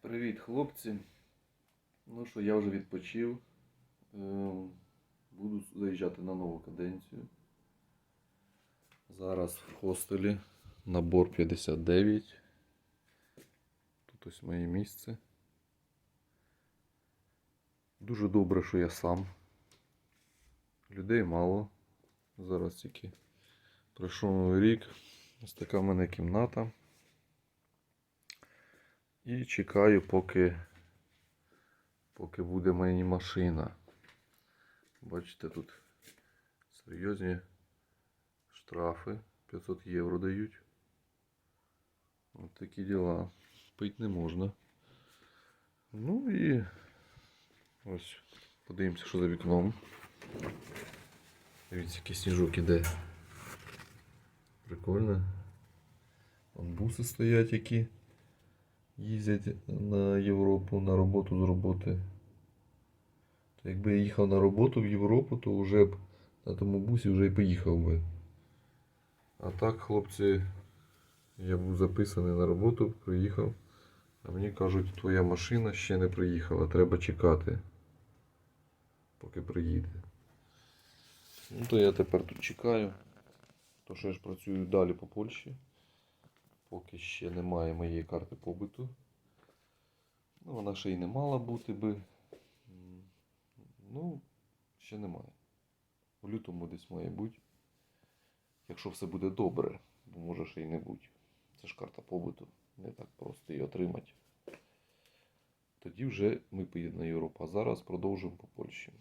Привіт, хлопці. Ну що, я вже відпочив. Е, Буду заїжджати на нову каденцію. Зараз в хостелі набор 59. Тут ось моє місце. Дуже добре, що я сам. Людей мало. Зараз тільки пройшов новий рік. Ось така в мене кімната. І чекаю, поки, поки буде мені машина. Бачите, тут серйозні штрафи. 500 євро дають. Ось такі діла. Пить не можна. Ну і ось подивимося, що за вікном. Дивіться, який сніжок іде. Прикольно. Вон стоять які їздять на Європу на роботу з роботи. То якби я їхав на роботу в Європу, то вже б на тому бусі вже і поїхав би. А так, хлопці, я був записаний на роботу, приїхав. А мені кажуть, твоя машина ще не приїхала, треба чекати, поки приїде. Ну то я тепер тут чекаю. То що я ж працюю далі по Польщі. Поки ще немає моєї карти побиту. Ну, вона ще й не мала бути би. Ну, ще немає. В лютому десь має бути. Якщо все буде добре, бо може ще й не бути. Це ж карта побиту. Не так просто її отримати. Тоді вже ми поїдемо на Європу. А зараз продовжуємо по Польщі.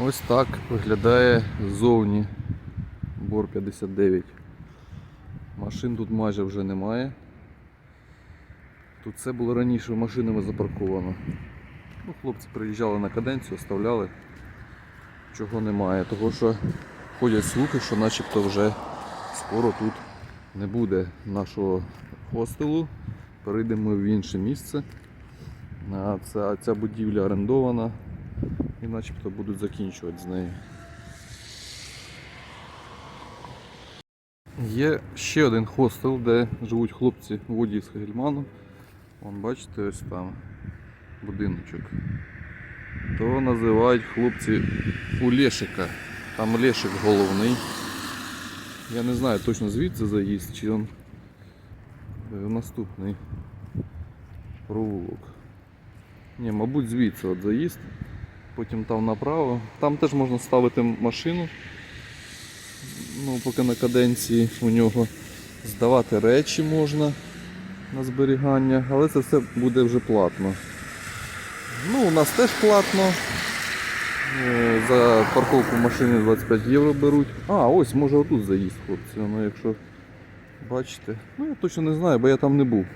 Ось так виглядає ззовні Бор 59. Машин тут майже вже немає. Тут все було раніше машинами запарковано. Ну, хлопці приїжджали на каденцію, оставляли. Чого немає. Того що ходять слухи, що начебто вже скоро тут не буде нашого хостелу. Перейдемо в інше місце. А ця, ця будівля орендована і начебто будуть закінчувати з нею. Є ще один хостел, де живуть хлопці водії з Хагельману. Вон бачите, ось там будиночок. То називають хлопці у Лешика. Там Лешик головний. Я не знаю точно звідси заїзд, чи він е, наступний провулок. Ні, мабуть, звідси от заїзд. Потім там направо. Там теж можна ставити машину ну, поки на каденції у нього здавати речі можна на зберігання, але це все буде вже платно. Ну, у нас теж платно. Е, За парковку машини 25 євро беруть. А, ось може отут заїзд, хлопці. Воно якщо бачите. Ну я точно не знаю, бо я там не був.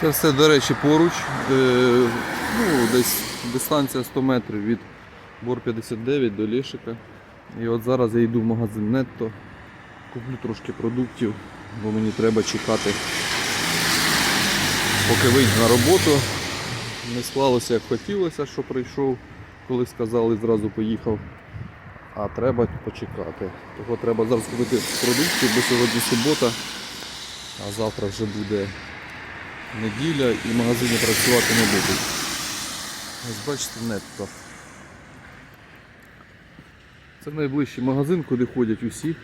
Це все, до речі, поруч. Е, ну, десь дистанція 100 метрів від Бор 59 до Лешика. І от зараз я йду в магазин Netto, куплю трошки продуктів, бо мені треба чекати, поки вийду на роботу. Не склалося як хотілося, що прийшов, коли сказали, зразу поїхав. А треба почекати. Того треба зараз купити продуктів, бо сьогодні субота, а завтра вже буде неділя і магазини працювати не будуть. Ось бачите, Netto. Це найближчий магазин, куди ходять усі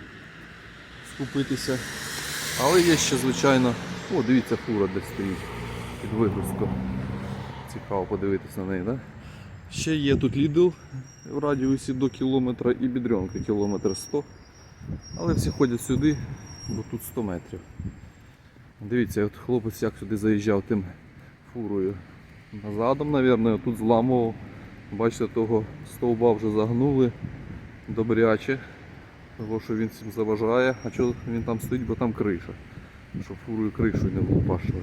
скупитися. Але є ще, звичайно, о, дивіться, фура де стоїть під вигрузку. Цікаво подивитися на неї, да? Ще є тут Lidl в радіусі до кілометра і бідренка кілометр 100. Але всі ходять сюди, бо тут 100 метрів. Дивіться, от хлопець як сюди заїжджав тим фурою. Назадом, мабуть, тут зламував. Бачите, того стовба вже загнули добряче, того що він всім заважає, а чого він там стоїть, бо там криша. Щоб фурою кришою не влупашили.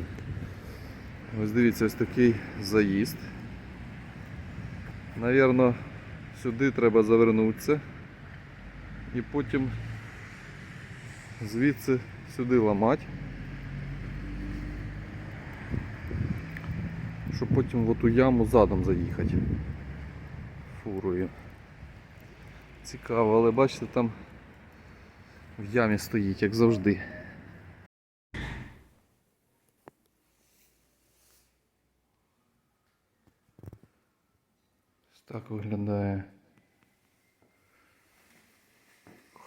Ось дивіться, ось такий заїзд. Навірно, сюди треба завернутися і потім звідси сюди ламати. Щоб потім в оту яму задом заїхати фурою цікаво, але бачите, там в ямі стоїть, як завжди. Ось так виглядає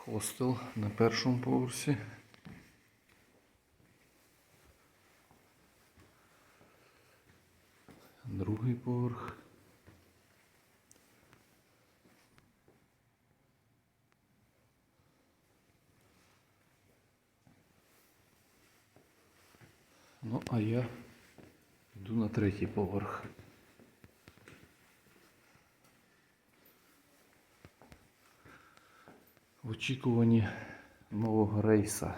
хостел на першому поверсі. Другий поверх. Ну, а я йду на третій поверх. В очікуванні нового рейса.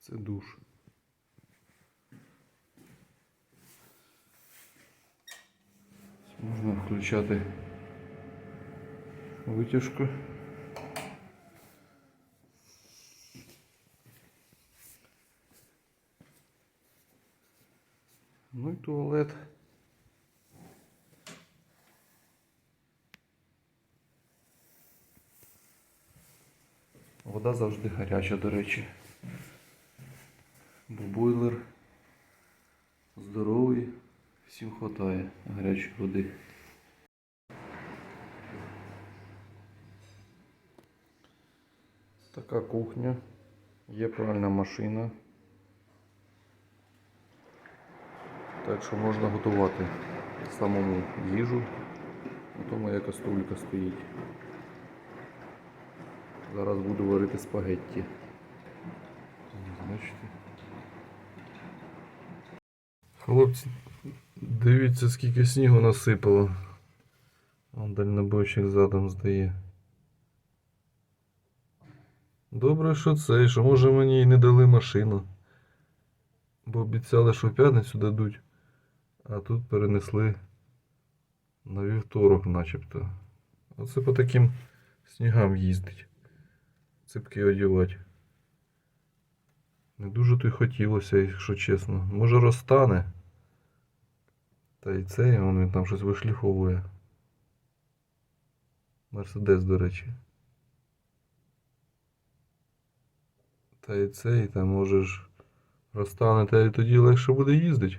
Це душ. Можна включати витяжку. Ну і туалет. Вода завжди гаряча, до речі. Бо бойлер здоровий, всім хватає гарячої води. Така кухня. Є пральна машина. Так що можна готувати самому їжу. Ото моя каструлька стоїть. Зараз буду варити спагетті. Хлопці, дивіться, скільки снігу насипало. Вон дальнобойщик задом здає. Добре, що це, що може мені і не дали машину. Бо обіцяли, що в п'ятницю дадуть. А тут перенесли на вівторок начебто. Оце по таким снігам їздить. Ципки одягати. Не дуже то й хотілося, якщо чесно. Може розтане. Та й цей, він там щось вишліфовує. Мерседес, до речі. Цей, та може ж розтане, та тоді легше буде їздити.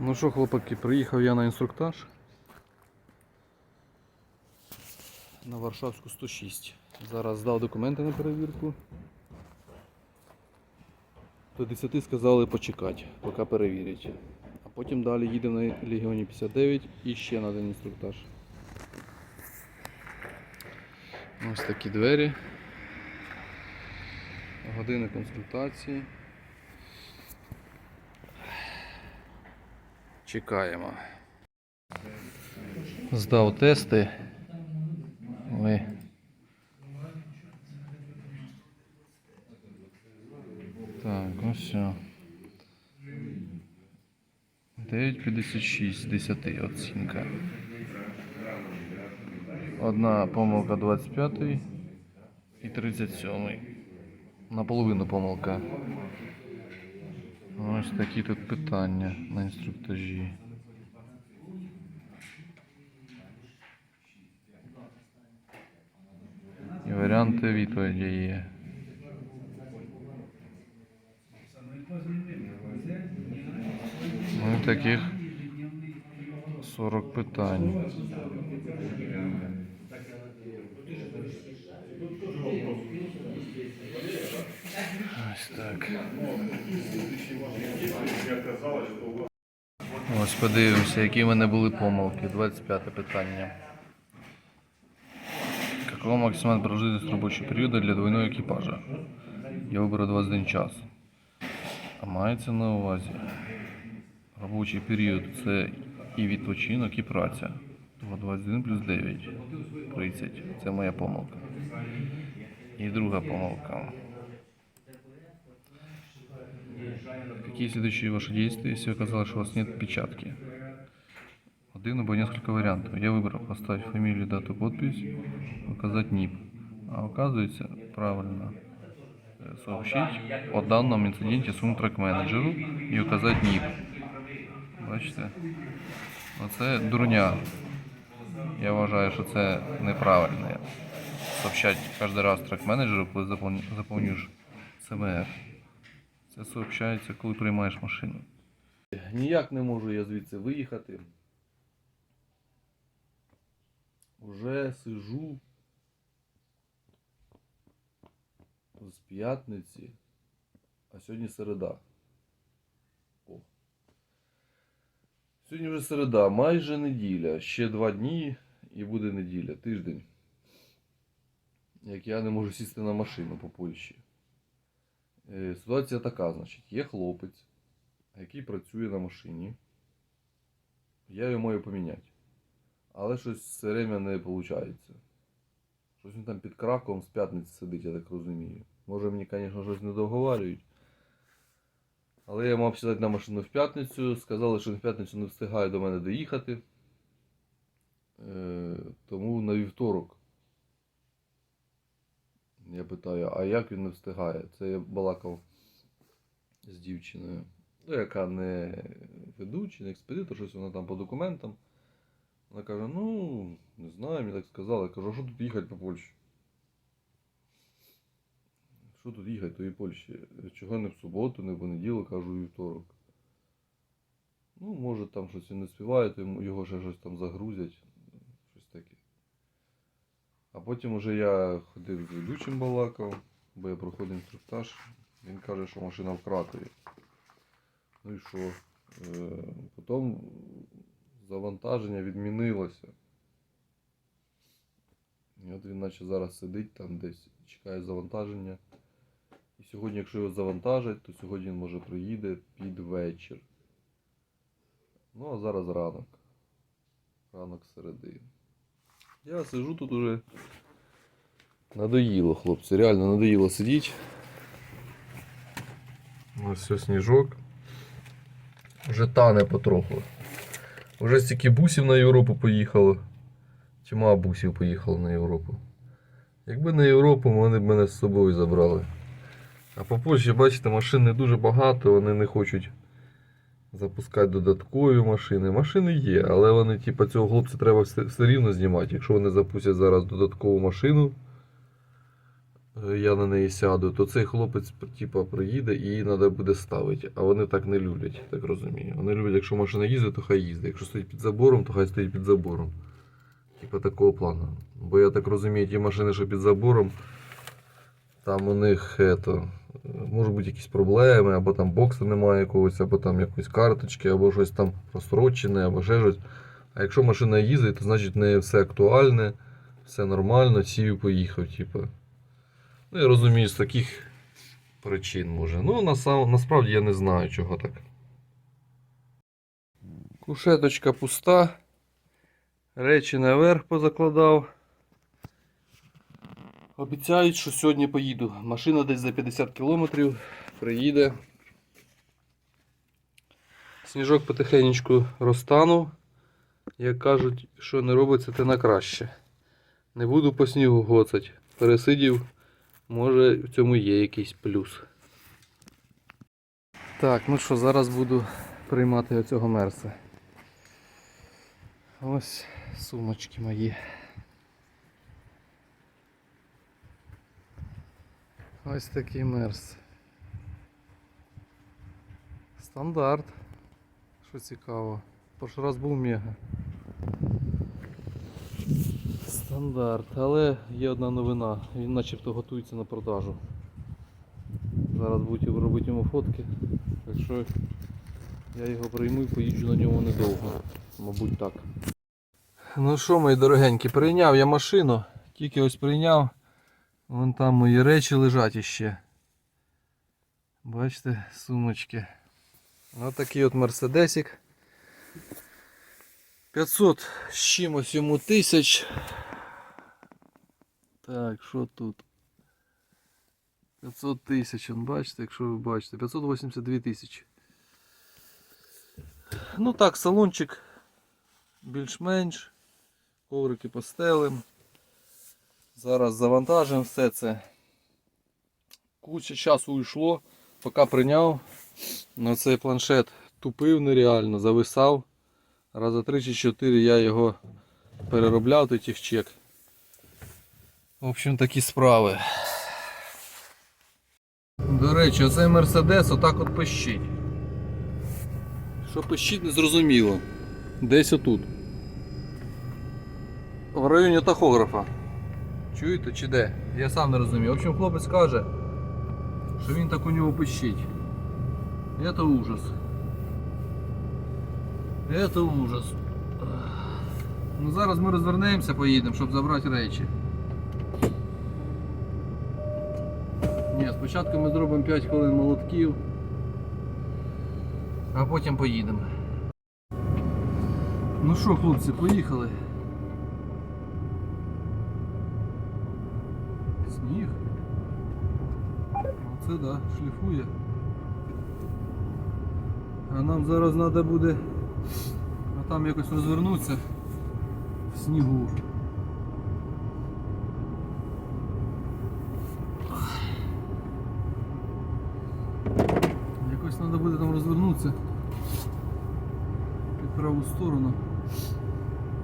Ну що, хлопаки, приїхав я на інструктаж. На Варшавську 106. Зараз здав документи на перевірку. До 10 сказали почекати, поки перевірять. А потім далі їдемо на Легіоні 59 і ще на один інструктаж. Ось такі двері. Години консультації. Чекаємо. Здав тести. Ой. Так, ну все. 9,56 з 10 оцінка. Одна помилка 25 і 37. Наполовину помилка. Ось такі тут питання на інструктажі. І варіанти відповіді є. Ну і таких 40 питань. Ось так. Ось подивимося, які в мене були помилки. 25 питання. Какова максимальна продовжительность рабочего периода для двойного екіпажа? Я виберу 21 час. А мається на увазі. Робочий період це і відпочинок, і праця. Тому 21 плюс 9. 30. Це моя помилка. І друга помилка. Какие следующие ваши действия, если оказалось, что у вас нет печатки? Один або несколько вариантов. Я выбрал поставить фамилию, дату, подпись, указать НИП. А оказывается, правильно э, сообщить о данном інциденті сумтрак менеджеру і указати НІП. Бачите? Оце дурня. Я вважаю, що це неправильно. Сообщать кожен раз трек менеджеру, коли заповнюєш ЦМР. Це сообщається, коли приймаєш машину. Ніяк не можу я звідси виїхати. Уже сижу з п'ятниці, а сьогодні середа. Сьогодні вже середа, майже неділя. Ще два дні і буде неділя, тиждень. Як я не можу сісти на машину по Польщі. Е, Ситуація така, значить, є хлопець, який працює на машині. Я його маю поміняти. Але щось все время не виходить. Щось він там під краком з п'ятниці сидить, я так розумію. Може мені, звісно, щось не договарюють. Але я мав сідати на машину в п'ятницю. Сказали, що в п'ятницю не встигаю до мене доїхати. Е, тому на вівторок. Я питаю, а як він не встигає? Це я балакав з дівчиною. Ну, яка не ведучий, не експедитор, щось вона там по документам. Вона каже, ну, не знаю, мені так сказали. Я кажу, а що тут їхати по Польщі? Що тут їхати тої Польщі? Чого не в суботу, не в понеділок, кажу, вівторок. Ну, може там щось він не співає, то його ще щось там загрузять. Щось таке. А потім уже я ходив з ведучим балакав, бо я проходив інструктаж. Він каже, що машина в Кракові. Ну і що? Е, Потім завантаження відмінилося. І от він наче зараз сидить там десь, чекає завантаження. І сьогодні, якщо його завантажать, то сьогодні він може приїде під вечір. Ну а зараз ранок. Ранок середи. Я сижу тут уже. Надоїло, хлопці, реально надоїло сидіти. Ось все сніжок. Вже тане потроху. Уже стільки бусів на Європу поїхало. Тьма бусів поїхало на Європу. Якби на Європу, вони б мене з собою забрали. А по Польщі, бачите, машин не дуже багато, вони не хочуть запускати додаткові машини. Машини є, але вони, типа, цього хлопця треба все, все рівно знімати. Якщо вони запустять зараз додаткову машину, е, я на неї сяду, то цей хлопець типа, приїде і її треба буде ставити. А вони так не люблять, так розумію. Вони люблять, якщо машина їздить, то хай їздить. Якщо стоїть під забором, то хай стоїть під забором. Типа такого плану. Бо я так розумію, ті машини, що під забором, там у них ето, можуть бути якісь проблеми, або там боксу немає якогось, або там якоїсь карточки, або щось там просрочене, або ще щось. А якщо машина їздить, то значить в неї все актуальне, все нормально, сів і поїхав, типу. Ну, я розумію, з таких причин може. Ну, насам, насправді я не знаю, чого так. Кушеточка пуста. Речі наверх позакладав. Обіцяють, що сьогодні поїду. Машина десь за 50 кілометрів приїде. Сніжок потихеньку розтанув. Як кажуть, що не робиться, те на краще. Не буду по снігу гоцать. Пересидів, може в цьому є якийсь плюс. Так, ну що, зараз буду приймати оцього мерса. Ось сумочки мої. Ось такий мерс. Стандарт. Що цікаво. Перший раз був мега. Стандарт, але є одна новина. Він начебто готується на продажу. Зараз будуть робити йому фотки. Так що я його прийму і поїжджу на ньому недовго. Мабуть так. Ну що, мої дорогенькі, прийняв я машину, тільки ось прийняв. Вон там мої речі лежать іще. Бачите, сумочки. Ось такий от мерседесик. 500 з чимось йому тисяч. Так, що тут? 500 тисяч, бачите, якщо ви бачите, 582 тисячі. Ну так, салончик більш-менш. Коврики постелим. Зараз завантажимо все це. Куча часу уйшло, поки прийняв на цей планшет. Тупив нереально, зависав. Раза 3 чи 4 я його переробляв, той техчек. В общем, такі справи. До речі, оцей Мерседес отак от пищить. Що пищить, не зрозуміло. Десь отут. В районі тахографа. Чуєте чи де? Я сам не розумію. В общем, хлопець каже, що він так у нього пищить. Это ужас. Это ужас. Ну зараз ми розвернемося, поїдемо, щоб забрати речі. Ні, спочатку ми зробимо 5 хвилин молотків, а потім поїдемо. Ну що, хлопці, поїхали. Сніг. Оце да, шліфує. А нам зараз треба буде а там якось розвернутися в снігу. Якось треба буде там розвернутися під праву сторону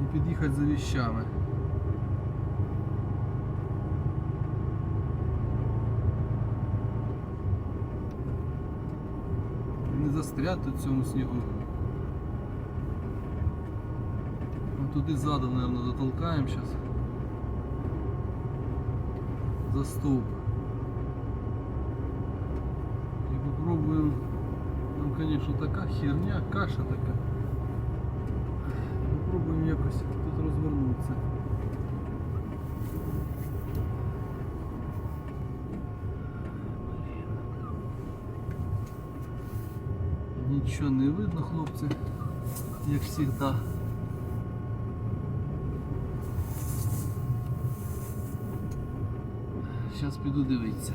і під'їхати за віщами. застряти в цьому снігу. Ну, туди ззаду, мабуть, затолкаємо зараз. За стовп. І попробуємо. Там, конечно, така херня, каша така. Попробуємо якось тут розвернутися. Нічого не видно, хлопці, як завжди. Зараз піду дивитися.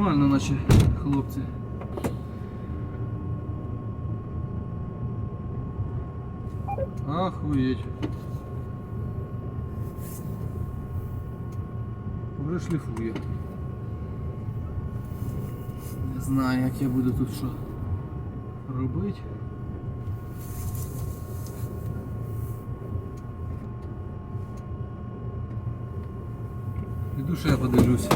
Нормально, наче хлопці. Ахуєть. Вже шліфує. Не знаю, як я буду тут що робити. Піду ще я подивлюсь.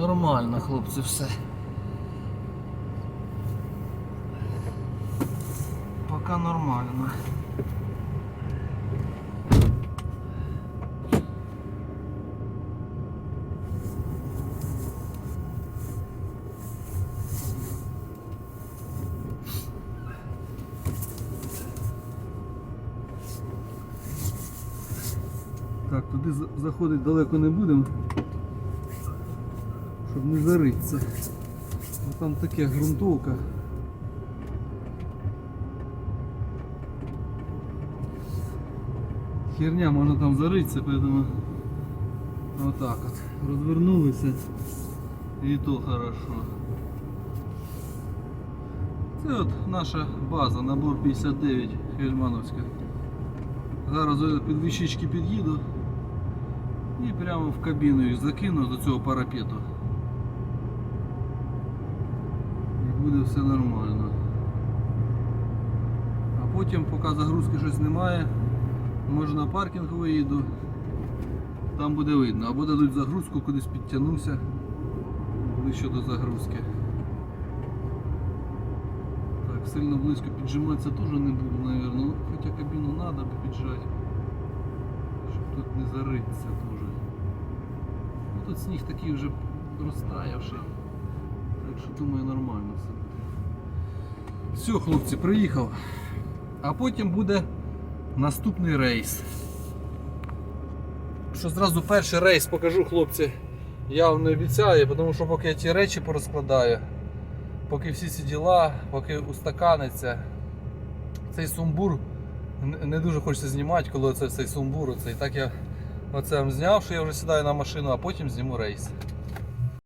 Нормально, хлопці, все. Пока нормально. Так, туди за- заходити далеко не будемо щоб не заритися. Бо там таке ґрунтовка. Херня можна там заритися, поэтому отак от. Розвернулися і то хорошо. Це от наша база, набор 59 Хельмановська. Зараз під віщички під'їду І прямо в кабіну їх закину до цього парапету. І буде все нормально. А потім, поки загрузки щось немає, може на паркінг виїду. Там буде видно. Або дадуть загрузку, кудись підтягнуся ближче до загрузки. Так, сильно близько піджиматися теж не буду, мабуть. Ну, хоча кабіну треба піджати. Щоб тут не заритися теж. Ну, тут сніг такий вже розтаявший. Що думаю нормально все. Все, хлопці, приїхав. А потім буде наступний рейс. Що зразу перший рейс покажу, хлопці. Я вам не обіцяю, тому що поки я ті речі порозкладаю, поки всі ці діла, поки устаканиться, цей сумбур не дуже хочеться знімати, коли оце цей сумбур. Оце. І так я оце зняв, що я вже сідаю на машину, а потім зніму рейс.